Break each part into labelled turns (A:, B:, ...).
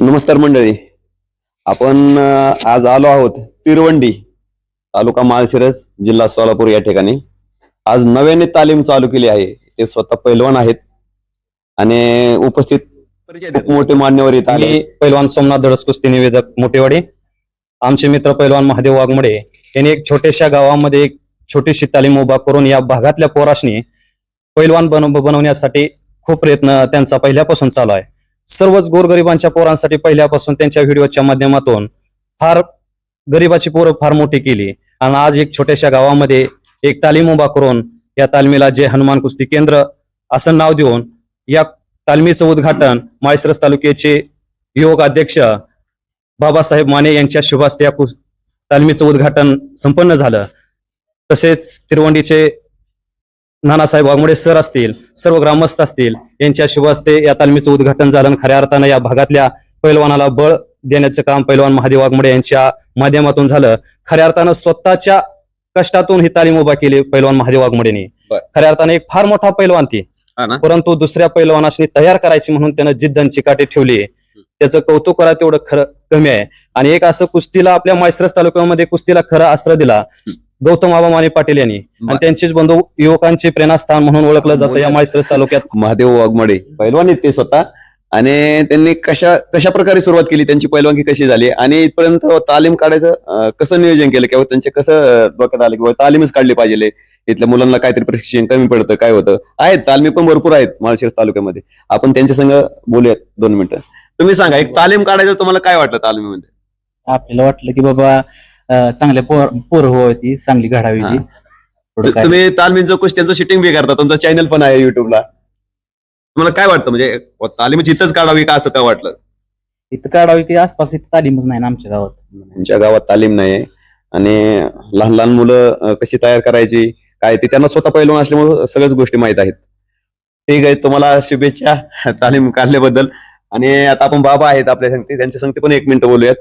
A: नमस्कार मंडळी. आपण आज आलो आहोत तिरवंडी तालुका माळशिरस जिल्हा सोलापूर या ठिकाणी. आज नव्याने तालीम चालू केली आहे. ते स्वतः पैलवान आहेत आणि उपस्थित मोठे मान्यवर येत आले
B: मी पैलवान सोमनाथ धडस कुस्ती निवेदक मोठेवाडी आमचे मित्र पैलवान महादेव वाघमोडे यांनी एक छोट्याशा गावामध्ये एक छोटीशी तालीम उभा करून या भागातल्या पोराशनी पैलवान बन बनवण्यासाठी खूप प्रयत्न त्यांचा पहिल्यापासून चालू आहे. सर्वच गोरगरिबांच्या पोरांसाठी पहिल्यापासून त्यांच्या व्हिडिओच्या माध्यमातून फार गरिबाची पोरं फार मोठी केली. आणि आज एक छोट्याशा गावामध्ये एक तालीम उभा करून या तालमीला जे हनुमान कुस्ती केंद्र असं नाव देऊन या तालमीचं उद्घाटन माळशिरस तालुक्याचे युवक अध्यक्ष बाबासाहेब माने यांच्या शुभास्ते या कुस- तालमीचं उद्घाटन संपन्न झालं. तसेच तिरवंडीचे नानासाहेब वाघमोडे सर असतील सर्व ग्रामस्थ असतील यांच्या शुभ हस्ते या तालमीचं उद्घाटन झालं. आणि खऱ्या अर्थानं या भागातल्या पैलवानाला बळ देण्याचं काम पैलवान महादेव वाघमोडे यांच्या माध्यमातून झालं. खऱ्या अर्थानं स्वतःच्या कष्टातून ही तालीम उभा केली पैलवान महादेव वाघमोडेनी. खऱ्या अर्थानं एक फार मोठा पैलवान ती? परंतु दुसऱ्या पैलवानाशी तयार करायची म्हणून त्यानं जिद्द चिकाटी ठेवली. त्याचं कौतुक करा तेवढं खरं कमी आहे. आणि एक असं कुस्तीला आपल्या माळशिरस तालुक्यामध्ये कुस्तीला खरं अस्त्र दिला. गौतम आबा माने पाटील यांनी. आणि त्यांचेच बंधू युवकांचे प्रेरणास्थान म्हणून ओळखलं जातं या माळशिरस तालुक्यात.
A: महादेव वाघमडे पैलवान आहेत ते स्वतः. आणि त्यांनी कशा कशा प्रकारे सुरुवात केली? त्यांची पैलवानकी कशी झाली? आणि इथपर्यंत तालीम काढायचं अं, कसं नियोजन केलं? किंवा त्यांचे कसं डोक्यात आलं? किंवा तालीमच काढली पाहिजे? इथल्या मुलांना काहीतरी प्रशिक्षण कमी पडतं काय होतं? आहेत तालमी पण भरपूर आहेत माळशिरस तालुक्यामध्ये. आपण त्यांच्या संग बोलूयात दोन मिनिटं. तुम्ही सांगा एक तालीम काढायचं तुम्हाला काय वाटतं तालमीमध्ये?
C: आपल्याला वाटलं की बाबा अं, चांगल्या पोर पोर होती चांगली घडावी
A: हा.
C: ती काय?
A: तुम्ही तालमीचं कुस्त्यांचं शिटिंग बी करता तुमचं चॅनल पण आहे युट्यूबला तुम्हाला काय वाटतं म्हणजे तालीमची इथंच काढावी का असं काय वाटलं?
C: इथं काढावी की आसपास इथं तालीमच नाही ना आमच्या गावात.
A: त्यांच्या गावात तालीम नाही आणि लहान लहान मुलं अं, कशी तयार करायची काय ते त्यांना स्वतः पैलवान असल्यामुळे सगळ्याच गोष्टी माहीत आहेत. ठीक आहे तुम्हाला शुभेच्छा तालीम काढल्याबद्दल. आणि आता आपण बाबा आहेत आपल्या संगती त्यांच्या संगती पण एक मिनिटं बोलूयात.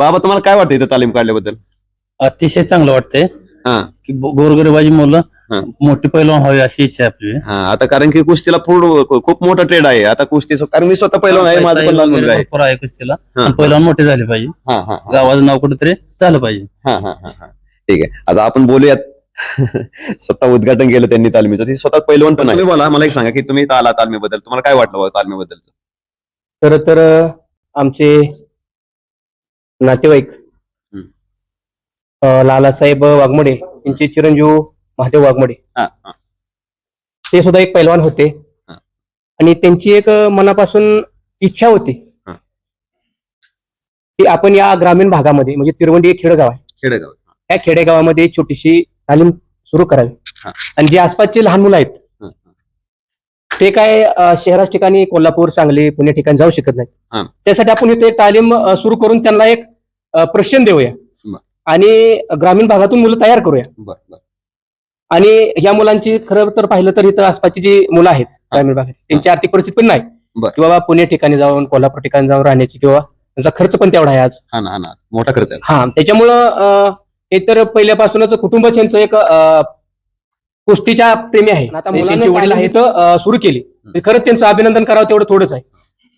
A: बाबा तुम्हाला काय वाटतं इथं तालीम काढल्याबद्दल?
C: अतिशय चांगलं वाटतंय.
A: हा.
C: की गो- गोरगरिबाची मुलं. मोठी पैलवान व्हावी अशी इच्छा आहे आपली.
A: हा आता कारण की कुस्तीला पूर्ण खूप मोठा ट्रेड आहे. आता कुस्तीचं कारण मी स्वतः पैलवान आहे माझं पण लहान मुलगा आहे.
C: भरपूर आहे कुस्तीला.
A: हा,
C: पण पैलवान मोठे झाले पाहिजे.
A: हा हा हा.
C: गावाचं नाव कुठेतरी झालं पाहिजे.
A: हा हा हा हा. ठीक आहे. आता आपण बोलूयात. स्वतः उद्घाटन केलं त्यांनी तालमीचं. ते स्वतः पैलवान पण आहे. बोला मला एक सांगा की तुम्ही इथं आला तालमीबद्दल. तुम्हाला काय वाटलं तालमीबद्दल
D: खर तर आमचे नातेवाईक. लालासाहेब वाघमोडे यांचे चिरंजीव महादेव वाघमोडे. ते सुद्धा एक पैलवान होते. आणि त्यांची एक मनापासून इच्छा होती. की आपण या ग्रामीण भागामध्ये म्हणजे तिरवंडी एक खेडगाव आहे.
A: खेडेगाव.
D: या खेडेगावामध्ये छोटीशी तालीम सुरू करावी. आणि जे आसपासचे लहान मुलं आहेत. ते काय अ, शहराच्या ठिकाणी कोल्हापूर सांगली पुणे ठिकाणी जाऊ शकत
A: हा.
D: नाहीत त्यासाठी आपण इथे तालीम सुरू करून त्यांना एक प्रशिक्षण देऊया. आणि ग्रामीण भागातून मुलं तयार करूया. आणि या मुलांची खरं तर पाहिलं तर इथं आसपासची जी मुलं आहेत ग्रामीण भागात त्यांची आर्थिक परिस्थिती पण नाही. की बाबा पुणे ठिकाणी जाऊन कोल्हापूर ठिकाणी जाऊन राहण्याची किंवा त्यांचा खर्च पण तेवढा आहे आज.
A: हा ना हा ना. मोठा खर्च आहे.
D: हा त्याच्यामुळं हे तर पहिल्यापासूनच कुटुंबच यांचं एक कुस्तीच्या प्रेमी आहे. आता मुलांचे वडील आहेत अं, सुरू केली. तर खरंच त्यांचं अभिनंदन करावं तेवढं थोडंच आहे.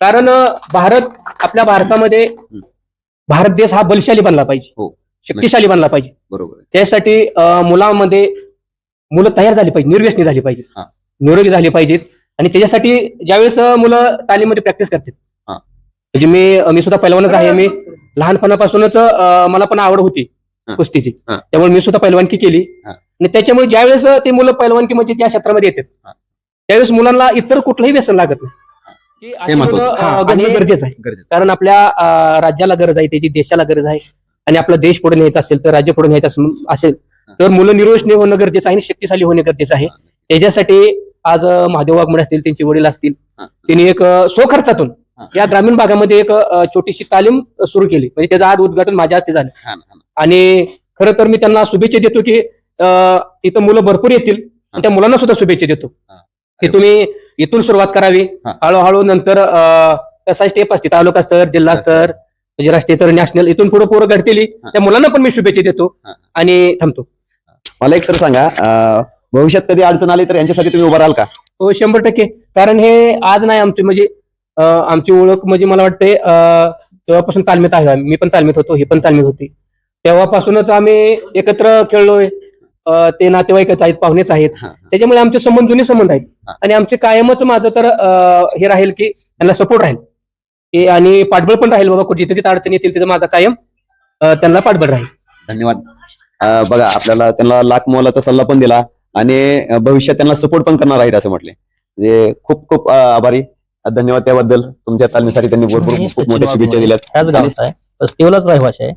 D: कारण भारत आपल्या भारतामध्ये भारत देश हा बलशाली बनला पाहिजे
A: हो.
D: शक्तिशाली बनला पाहिजे
A: बरोबर.
D: त्यासाठी मुलांमध्ये मुलं तयार झाली पाहिजे निर्व्यसनी झाली पाहिजेत
A: हा.
D: निरोगी झाली पाहिजेत आणि त्याच्यासाठी ज्यावेळेस मुलं तालीममध्ये प्रॅक्टिस करतात
A: हा.
D: म्हणजे मी मी सुद्धा पहिलवानच आहे मी लहानपणापासूनच मला पण आवड होती
A: हा.
D: कुस्तीची. त्यामुळे मी सुद्धा पहिलवानकी केली
A: हा.
D: आणि त्याच्यामुळे ज्यावेळेस ते मुलं पहिलवानकी म्हणजे त्या क्षेत्रामध्ये येतात
A: हा.
D: त्यावेळेस मुलांना इतर कुठलंही व्यसन लागत नाही की अशी
A: महत्वाचं.
D: मुलं,
A: हा,
D: अं, घडणं गरजेचं आहे
A: गरजेचं
D: कारण आपल्या अं, राज्याला गरज आहे त्याची देशाला गरज आहे आणि आपला देश पुढे न्यायचा असेल तर राज्य पुढे न्यायचं असेल- असेल तर मुलं निरोषणी होणं गरजेचं आहे आणि शक्तिशाली होणे गरजेचं आहे त्याच्यासाठी आज अं, महादेव वाघमोडे असतील त्यांचे वडील असतील
A: हा.
D: त्यांनी एक अं, स्वखर्चातून
A: हा.
D: या ग्रामीण भागामध्ये एक अं, छोटीशी तालीम सुरू केली म्हणजे त्याचं आज उद्घाटन माझ्या हस्ते झालं
A: हा ना, हा ना.
D: आणि खरं तर मी त्यांना शुभेच्छा देतो की अं, इथं मुलं भरपूर येतील आणि त्या मुलांना सुद्धा शुभेच्छा देतो
A: हा.
D: की तुम्ही इथून सुरुवात करावी
A: हा.
D: हळूहळू नंतर अं, कसा स्टेप असते तालुका स्तर जिल्हा स्तर म्हणजे राष्ट्रीय स्तर नॅशनल इथून पुढे पोरं घडतील
A: हा.
D: त्या मुलांना पण मी शुभेच्छा देतो
A: हा.
D: आणि थांबतो
A: मला एक सर सांगा अं, भविष्यात कधी अडचण आली तर यांच्यासाठी तुम्ही उभा राहाल का
D: हो शंभर टक्के कारण हे आज नाही आमचे म्हणजे अं, आमची ओळख म्हणजे मला वाटते अं, तेव्हापासून तालमीत आहे आम्ही. मी पण तालमीत होतो ही पण तालमीत होती तेव्हापासूनच आम्ही एकत्र खेळलोय ते नातेवाईकच आहेत पाहुणेच आहेत. त्याच्यामुळे आमचे संबंध जुने संबंध आहेत. आणि आमचे कायमच माझं तर हे राहील की त्यांना सपोर्ट राहील. की आणि पाठबळ पण राहील बाबा कुठे जिथे तिथे अडचणी येतील तिथे माझा कायम अं, त्यांना पाठबळ राहील.
A: धन्यवाद. अं, बघा आपल्याला त्यांना लाख मोलाचा सल्ला पण दिला आणि भविष्यात त्यांना सपोर्ट पण करणार आहेत असं म्हटले. म्हणजे खूप खूप आभारी. धन्यवाद त्याबद्दल. तुमच्या तालमीसाठी त्यांनी भरपूर खूप मोठ्या शुभेच्छा
E: आहे. वस्तीवरच रहिवासी आहे.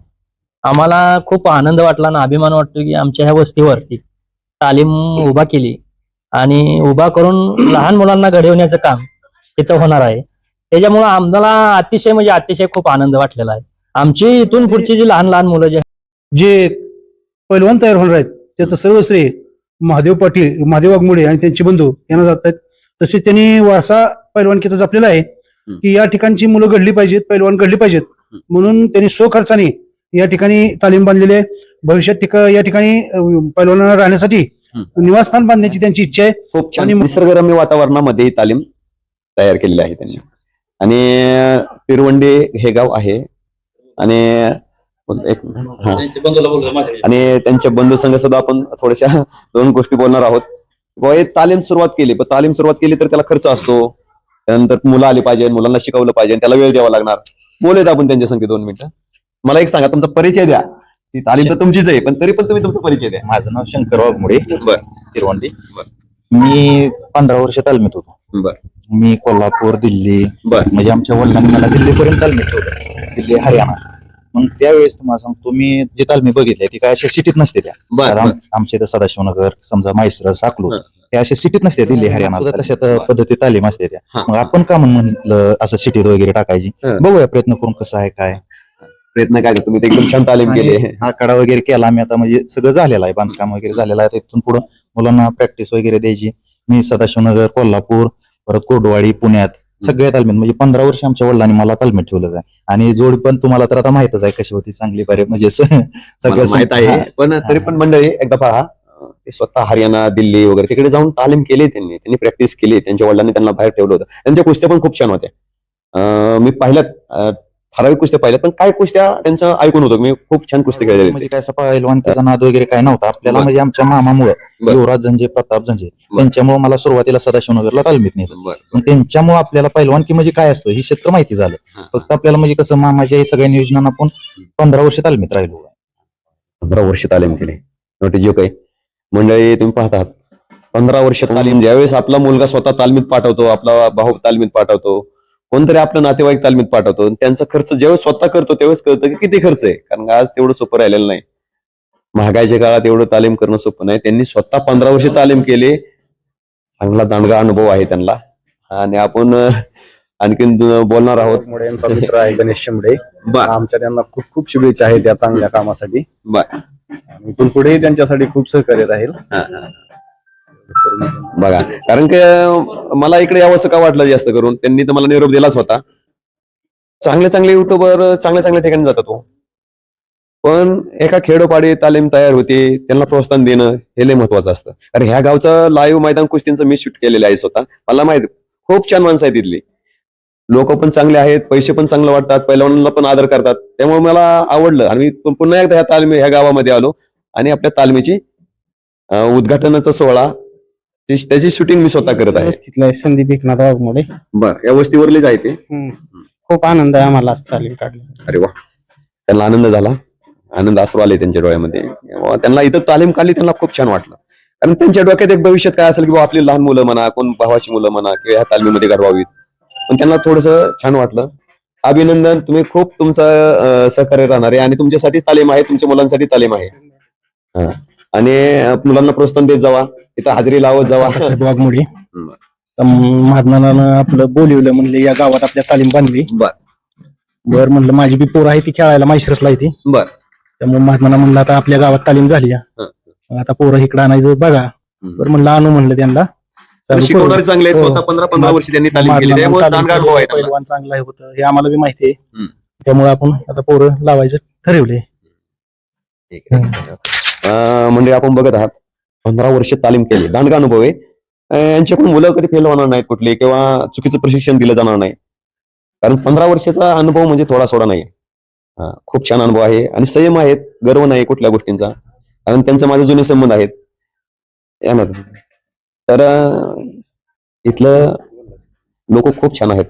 E: आम्हाला खूप आनंद वाटला आणि अभिमान वाटतो की आमच्या ह्या वस्तीवरती तालीम उभा केली. आणि उभा करून लहान मुलांना घडवण्याचं काम इथं होणार आहे. त्याच्यामुळं आम्हाला अतिशय म्हणजे अतिशय खूप आनंद वाटलेला आहे. आमची इथून पुढची जी लहान लहान मुलं जी
F: जे पैलवान तयार होणार आहेत त्याचं सर्व श्रेय महादेव पाटील महादेव वाघमोडे आणि त्यांचे बंधू यांना जात आहेत. तसेच त्यांनी वारसा पैलवानकीचा जपलेला आहे की या ठिकाणची मुलं घडली पाहिजेत पैलवान घडली पाहिजेत. म्हणून त्यांनी स्वखर्चाने या ठिकाणी तालीम बांधलेली आहे. भविष्यात या ठिकाणी पैलवानांना राहण्यासाठी निवासस्थान बांधण्याची त्यांची इच्छा आहे.
A: खूप छान.
F: आणि-
A: निसर्गरम्य वातावरणामध्ये ही तालीम तयार केलेली आहे त्यांनी. आणि तिरवंडे हे गाव आहे. आणि एक हा. आणि त्यांच्या बंधू संघ सुद्धा आपण थोड्याशा दोन गोष्टी बोलणार आहोत. हे तालीम सुरुवात केली. पण तालीम सुरुवात केली तर त्याला खर्च असतो. त्यानंतर मुलं आली पाहिजे मुलांना शिकवलं पाहिजे त्याला वेळ द्यावा लागणार. बोलूयात आपण त्यांच्या संख्ये दोन मिनिटं. मला एक सांगा तुमचा परिचय द्या. ती तालीम तर तुमचीच आहे पण तरी पण तुम्ही तुमचा परिचय द्या.
G: माझं नाव शंकर वाघमोडे
A: बर.
G: तिरवंडी
A: बर.
G: मी पंधरा वर्ष तालमीत होतो.
A: बर.
G: मी कोल्हापूर दिल्ली
A: बर.
G: म्हणजे आमच्या वडिलांनी मला दिल्लीपर्यंत तालमीत ठेवलं. दिल्ली हरियाणा. मग त्यावेळेस तुम्हाला सांगतो मी जी तालमी बघितली ती काय अशा सिटीत नसते त्या.
A: बर बर.
G: आमच्या इथं सदाशिवनगर समजा म्हैसर साकलू
A: हं.
G: त्या अशा सिटीत नसते दिल्ली हरियाणा. सुद्धा तशा
A: बर.
G: पद्धती तालीम असते त्या.
A: हा.
G: मग आपण का म्हणून म्हणलं असं सिटीत वगैरे टाकायची?
A: हं.
G: बघूया प्रयत्न करून कसं आहे काय?
A: प्रयत्न काय तुम्ही ते एकदम छान तालीम केली.
G: आणि आखाडा वगैरे केला. आम्ही आता म्हणजे सगळं झालेलं आहे बांधकाम वगैरे झालेलं आहे. तिथून पुढे मुलांना प्रॅक्टिस वगैरे द्यायची. मी सदाशिवनगर कोल्हापूर परत कोटवाडी पुण्यात सगळ्या तालमीत म्हणजे पंधरा वर्ष आमच्या वडिलांनी मला तालमीत ठेवलं काय आणि जोडी पण तुम्हाला तर आता माहितच आहे कशी होती चांगली बरे म्हणजे सगळं
A: माहीत आहे. पण तरी पण मंडळी एकदा पहा. ते स्वतः हरियाणा दिल्ली वगैरे तिकडे जाऊन तालीम केली त्यांनी. त्यांनी प्रॅक्टिस केली. त्यांच्या वडिलांनी त्यांना बाहेर ठेवलं होतं. त्यांच्या कुस्त्या पण खूप छान होत्या. मी पाहिल्यात अं, ठराविक कुस्त्या पाहिल्यात पण काय कुस्त्या त्यांचं ऐकून होतो. मी खूप छान कुस्ती खेळलेली
G: म्हणजे काय असं पहिलवानकीचा नाद वगैरे काय नव्हता. आपल्याला. म्हणजे आमच्या मामामुळे
A: बर.
G: युवराज झंजे प्रताप झंजे
A: बर.
G: त्यांच्यामुळे मला सुरुवातीला सदाशिवनगरला तालमीत नेलं. मग त्यांच्यामुळे आपल्याला पहिलवानकी म्हणजे काय असतं ही क्षेत्र माहिती झालं. फक्त आपल्याला म्हणजे कसं मामाच्या हे सगळ्या नियोजनानं आपण पंधरा वर्ष तालमीत राहिलो.
A: पंधरा वर्ष तालीम केली. नोटी जो काही मंडळी तुम्ही पाहतात. पंधरा वर्ष तालीम ज्यावेळेस आपला मुलगा स्वतः तालमीत पाठवतो आपला भाऊ तालमीत पाठवतो कोणतरी आपलं नातेवाईक तालमीत पाठवतो आणि त्यांचा खर्च ज्यावेळेस स्वतः करतो त्यावेळेस कळतं की किती खर्च आहे. कारण आज तेवढं सोपं राहिलेलं नाही. महागाईच्या काळात एवढं तालीम करणं सोपं नाही. त्यांनी स्वतः पंधरा वर्ष तालीम केली. चांगला दांडगा अनुभव आहे त्यांना. आणि आपण आणखीन बोलणार आहोत.
H: यांचा मित्र आहे गणेश शिंबडे. आमच्या त्यांना खूप खूप शुभेच्छा आहेत या चांगल्या कामासाठी. इथून पुढेही त्यांच्यासाठी खूप सहकार्य राहील.
A: बघा कारण की मला इकडे यावंसं का वाटलं जास्त करून? त्यांनी तर मला निरोप दिलाच होता. चांगले चांगले युट्यूबर चांगल्या चांगल्या ठिकाणी जातात तो पण एका खेडोपाडी तालीम तयार होते त्यांना प्रोत्साहन देणं हे लय महत्वाचं असतं. कारण ह्या गावचं लाईव्ह मैदान कुस्तींचं मी शूट केलेलं आहे स्वतः. मला माहीत खूप छान माणसं आहेत तिथली लोक पण चांगले आहेत पैसे पण चांगले वाटतात पहिलवानांना पण आदर करतात. त्यामुळे मला आवडलं. आणि मी पुन्हा एकदा ह्या तालमी ह्या गावामध्ये आलो. आणि आपल्या तालमीची उद्घाटनाचा सोहळा ती- त्याची शूटिंग मी स्वतः करत आहे.
I: तिथला आहे संदीप एकनाथ वाघमोडे
A: बर या वस्तीवरलीच आहे ते?
I: खूप आनंद आहे आम्हाला आज तालीम काढली.
A: अरे वा. त्यांना आनंद झाला. आनंद अश्रू आले त्यांच्या डोळ्यामध्ये. वा, त्यांना इथं तालीम काढली त्यांना खूप छान वाटलं. कारण त्यांच्या डोक्यात एक भविष्यात काय असेल की बाबा आपली लहान मुलं म्हणा कोण भावाची मुलं म्हणा किंवा ह्या तालमीमध्ये घडवावीत. पण त्यांना थोडस छान वाटलं. अभिनंदन. तुम्ही खूप तुमचं अं, सहकार्य राहणार आहे आणि तुमच्यासाठी तालीम आहे तुमच्या मुलांसाठी तालीम आहे. हा. आणि अं, मुलांना प्रोत्साहन देत जावा. इथं हजेरी लावत जावा.
F: साहेब वाघमोडे.
A: हम्म.
F: महात्मानानं आपलं बोलिवलं म्हणले या गावात आपल्या तालीम बांधली.
A: बर.
F: बर म्हणलं माझी बी पोर आहे ती खेळायला माहिश्रसला आहे ती.
A: बर.
F: त्यामुळे महात्माना म्हणलं आता आपल्या गावात तालीम झाली.
A: हं.
F: आता पोरं इकडे आणायचं बघा. बरं म्हणलं आणू म्हणलं त्यांना. चालू करू.
A: शिकवणारे चांगले आहेत
F: हो.
A: स्वतः पंधरा पंधरा वर्ष त्यांनी तालीम केली. त्यामुळे
F: केली, चांगला आहे होतं. हे आम्हाला बी माहिती आहे.
A: हम्म.
F: त्यामुळे आपण आता पोरं लावायचं ठरवले
A: अं, म्हणजे आपण बघत आहात. पंधरा वर्ष तालीम केली. दांडगा अनुभव आहे. यांच्याकडून मुलं कधी फेल होणार नाहीत कुठली किंवा चुकीचं प्रशिक्षण दिलं जाणार नाही. कारण पंधरा वर्षाचा अनुभव म्हणजे थोडा सोडा नाही हा, खूप छान अनुभव आहे आणि संयम आहेत. गर्व नाही कुठल्या गोष्टींचा. कारण त्यांचे माझे जुने संबंध आहेत. या तर इथलं लोक खूप छान आहेत.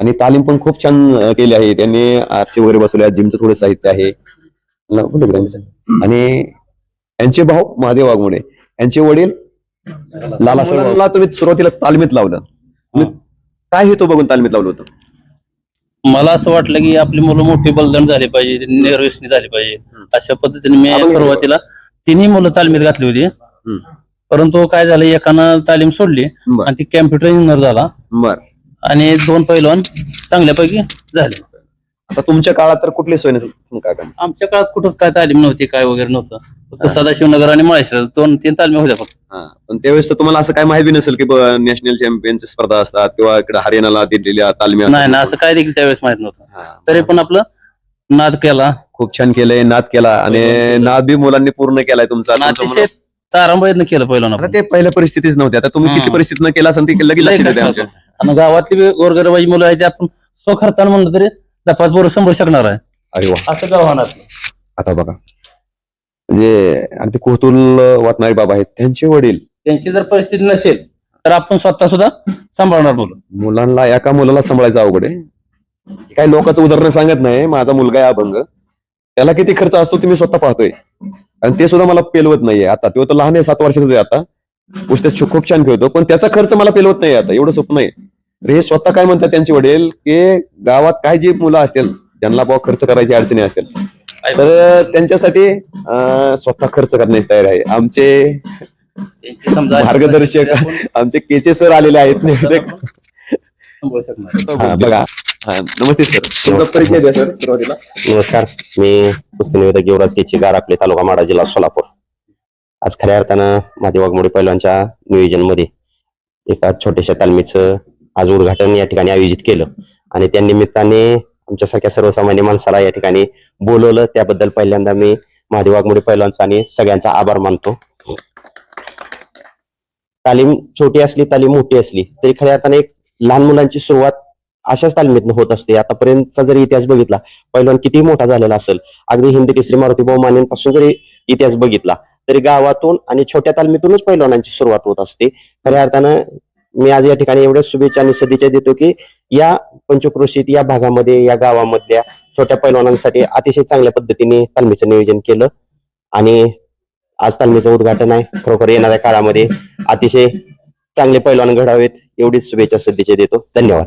A: आणि तालीम पण खूप छान केली आहे. त्यांनी आरसी वगैरे बसवले जिमचं थोडं साहित्य आहे. आणि यांचे भाऊ महादेव वाघमोडे. यांचे वडील लाला तुम्ही सुरुवातीला तालमीत लावलं. काय हेतू बघून तालमीत लावलं होतं?
J: मला असं वाटलं की आपली मुलं मोठी बलदण झाली पाहिजे निर्व्यसनी झाली पाहिजे. अशा पद्धतीने मी सुरुवातीला तिन्ही मुलं तालमीत घातली होती. परंतु काय झालं एकानं तालीम सोडली आणि ती कॅम्प्युटर इंजिनियर झाला.
A: बर.
J: आणि दोन पैलवान चांगल्यापैकी झाले.
A: आता तुमच्या काळात तर कुठली सोय नसेल?
J: आमच्या काळात कुठंच काय तालीम नव्हती काय वगैरे नव्हतं फक्त सदाशिवनगर आणि मळेश्वर दोन तीन तालमी होत्या फक्त
A: हा. पण त्यावेळेस तर तुम्हाला असं काय माहिती नसेल की नॅशनल चॅम्पियनची स्पर्धा असतात किंवा इकडे हरियाणाला दिलेल्या तालमी.
J: नाही ना असं काय देखील त्यावेळेस माहीत नव्हतं. तरी पण आपलं नाद केला
A: खूप छान केलंय नाद केला आणि नाद बी मुलांनी पूर्ण केलाय तुमचा
J: आणि
A: तुमचं
J: अतिशय
A: मुलं-
J: तारांबाईतनं केलं पहिलं
A: आता ते पहिल्या परिस्थितीच नव्हती आता तुम्ही
J: हम्म.
A: किती परिस्थितीनं केला असेल ती लगेच आमच्या
J: आणि गावातली बी गोरगरबाई मुलं आहेत ते आपण स्वखर्चानं म्हणलं तरी दपाच बरोबर शंभर शकणार आहे.
A: अरे वा.
J: असं गाव होणार?
A: आता बघा. म्हणजे अगदी कुतूल वाटणारे बाबा आहेत त्यांचे वडील.
J: त्यांची जर परिस्थिती नसेल तर आपण स्वतः सुद्धा सांभाळणार मुलं.
A: मुलांना एका मुलाला सांभाळायचं अवघड आहे. काही लोकांचं उदाहरण सांगत नाही माझा मुलगा आहे अभंग. त्याला किती खर्च असतो ते मी स्वतः पाहतोय. आणि ते सुद्धा मला पेलवत नाहीये आता. तो तर लहान आहे सात वर्षाचा आहे आता. कुस्त्या खूप छान खेळतो पण त्याचा खर्च मला पेलवत नाही आता. एवढं स्वप्न आहे हे स्वतः काय म्हणतात त्यांचे वडील की गावात काय जी मुलं असतील ज्यांना बाबा खर्च करायची अडचणी असतील तर त्यांच्यासाठी स्वतः खर्च करण्याची तयार आहे. आमचे मार्गदर्शक आमचे केचे सर आलेले आहेत. बघा. नमस्ते सर.
K: नमस्कार. मी कुस्ती निवेदक युवराज केची गारापले तालुका माडा जिल्हा सोलापूर. आज खऱ्या अर्थानं महादेव वाघमोडे पैलवानच्या नियोजनमध्ये एका छोट्याशा तालमीचं आज उद्घाटन या ठिकाणी आयोजित केलं. आणि त्या निमित्ताने आमच्यासारख्या सर्वसामान्य माणसाला या ठिकाणी बोलवलं. त्याबद्दल पहिल्यांदा मी महादेव वाघमोडे पहिल्यांचा आणि सगळ्यांचा आभार मानतो. तालीम छोटी असली तालीम मोठी असली तरी खऱ्या अर्थाने एक लहान मुलांची सुरुवात अशाच तालमीतनं होत असते. आतापर्यंतचा जरी इतिहास बघितला पहिलवान किती मोठा झालेला असेल अगदी हिंद केसरी मारुतीभाऊ मानेंपासून जरी इतिहास बघितला तरी गावातून आणि छोट्या तालमीतूनच पैलवानांची सुरुवात होत असते. खऱ्या अर्थानं मी आज या ठिकाणी एवढ्या शुभेच्छा आणि सदिच्छा देतो की या पंचक्रोशीत या भागामध्ये या गावामधल्या छोट्या पैलवानांसाठी अतिशय चांगल्या पद्धतीने तालमीचं नियोजन केलं. आणि आज तालमीचं उद्घाटन आहे. खरोखर येणाऱ्या काळामध्ये अतिशय चांगले पैलवान घडावेत. एवढीच शुभेच्छा सदिच्छा देतो. धन्यवाद.